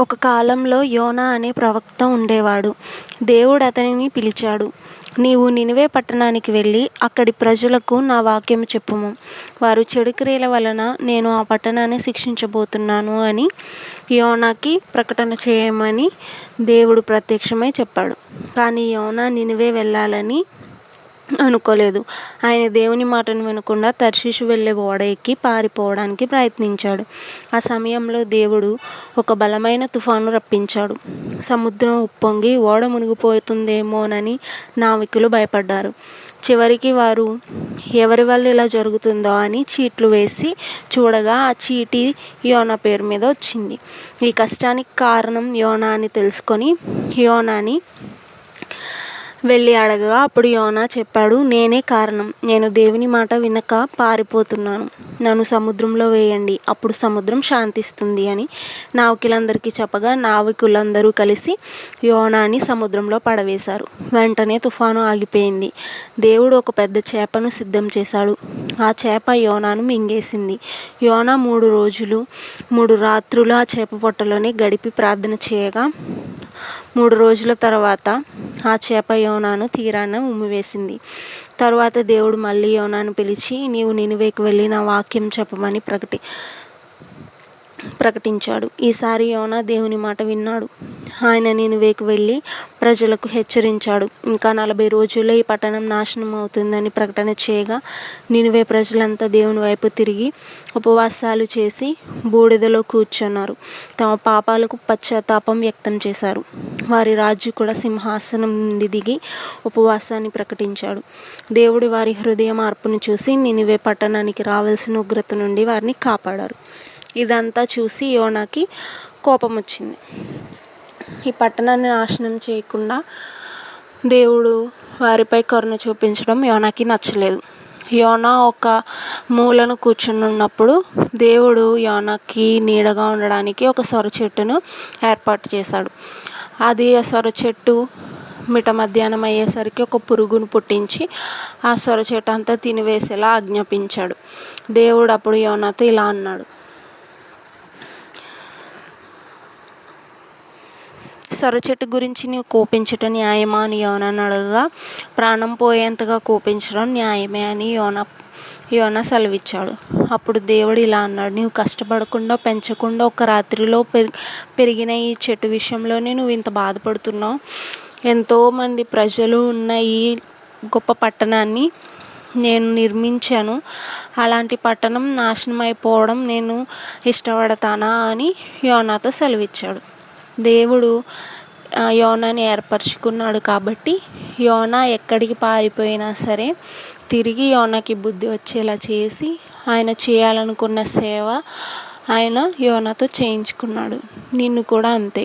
ఒక కాలంలో యోనా అనే ప్రవక్త ఉండేవాడు. దేవుడు అతనిని పిలిచాడు నీవు నినివే పట్టణానికి వెళ్ళి అక్కడి ప్రజలకు నా వాక్యం చెప్పుము. వారు చెడు క్రియల వలన నేను ఆ పట్టణాన్ని శిక్షించబోతున్నాను అని యోనాకి ప్రకటన చేయమని దేవుడు ప్రత్యక్షమై చెప్పాడు. కానీ యోనా నినివే వెళ్ళాలని అనుకోలేదు. ఆయన దేవుని మాటను వినకుండా తర్షీషు వెళ్ళే ఓడ ఎక్కి పారిపోవడానికి ప్రయత్నించాడు. ఆ సమయంలో దేవుడు ఒక బలమైన తుఫాను రప్పించాడు. సముద్రం ఉప్పొంగి ఓడ మునిగిపోతుందేమోనని నావికులు భయపడ్డారు. చివరికి వారు ఎవరి వల్ల ఇలా జరుగుతుందో అని చీట్లు వేసి చూడగా ఆ చీటి యోనా పేరు మీద వచ్చింది. ఈ కష్టానికి కారణం యోనా అని తెలుసుకొని యోనాని వెళ్ళి అడగగా అప్పుడు యోనా చెప్పాడు నేనే కారణం. నేను దేవుని మాట వినక పారిపోతున్నాను. నన్ను సముద్రంలో వేయండి. అప్పుడు సముద్రం శాంతిస్తుంది అని నావికులందరికీ చెప్పగా నావికులందరూ కలిసి యోనాని సముద్రంలో పడవేశారు. వెంటనే తుఫాను ఆగిపోయింది. దేవుడు ఒక పెద్ద చేపను సిద్ధం చేశాడు. ఆ చేప యోనాను మింగేసింది. యోనా మూడు రోజులు మూడు రాత్రులు ఆ చేప పొట్టలోనే గడిపి ప్రార్థన చేయగా మూడు రోజుల తర్వాత ఆ చేప యోనాను తీరాన ఉమ్మివేసింది. తరువాత దేవుడు మళ్ళీ యోనాను పిలిచి నీవు నినివేకి వెళ్ళి నా వాక్యం చెప్పమని ప్రకటి ప్రకటించాడు. ఈసారి యోనా దేవుని మాట విన్నాడు. ఆయన నినివేకి వెళ్ళి ప్రజలకు హెచ్చరించాడు. ఇంకా నలభై రోజుల్లో ఈ పట్టణం నాశనం అవుతుందని ప్రకటన చేయగా నినువే ప్రజలంతా దేవుని వైపు తిరిగి ఉపవాసాలు చేసి బూడిదలో కూర్చున్నారు. తమ పాపాలకు పశ్చాత్తాపం వ్యక్తం చేశారు. వారి రాజు కూడా సింహాసనం నుండి దిగి ఉపవాసాన్ని ప్రకటించాడు. దేవుడు వారి హృదయ మార్పును చూసి నినివే పట్టణానికి రావాల్సిన ఉగ్రత నుండి వారిని కాపాడారు. ఇదంతా చూసి యోనాకి కోపం వచ్చింది. ఈ పట్టణాన్ని నాశనం చేయకుండా దేవుడు వారిపై కరుణ చూపించడం యోనాకి నచ్చలేదు. యోనా ఒక మూలను కూర్చుని ఉన్నప్పుడు దేవుడు యోనాకి నీడగా ఉండడానికి ఒక సొర చెట్టును ఏర్పాటు చేశాడు. అది ఆ సొర చెట్టు మిట మధ్యాహ్నం అయ్యేసరికి ఒక పురుగును పుట్టించి ఆ సొర చెట్టు అంతా తినివేసేలా ఆజ్ఞాపించాడు. దేవుడు అప్పుడు యోనాతో ఇలా అన్నాడు. సొరచెట్టు గురించి నీవు కోపించటం న్యాయమా అని యోనాను అడగగా ప్రాణం పోయేంతగా కోపించడం న్యాయమే అని యోన యోన సెలవిచ్చాడు. అప్పుడు దేవుడు ఇలా అన్నాడు నీవు కష్టపడకుండా పెంచకుండా ఒక రాత్రిలో పెరి పెరిగిన ఈ చెట్టు విషయంలోనే నువ్వు ఇంత బాధపడుతున్నావు. ఎంతోమంది ప్రజలు ఉన్న ఈ గొప్ప పట్టణాన్ని నేను నిర్మించాను. అలాంటి పట్టణం నాశనం అయిపోవడం నేను ఇష్టపడతానా? అని యోనాతో సెలవిచ్చాడు. దేవుడు యోనాని ఏర్పరచుకున్నాడు కాబట్టి యోనా ఎక్కడికి పారిపోయినా సరే తిరిగి యోనాకి బుద్ధి వచ్చేలా చేసి ఆయన చేయాలనుకున్న సేవ ఆయన యోనాతో చేయించుకున్నాడు. నిన్ను కూడా అంతే.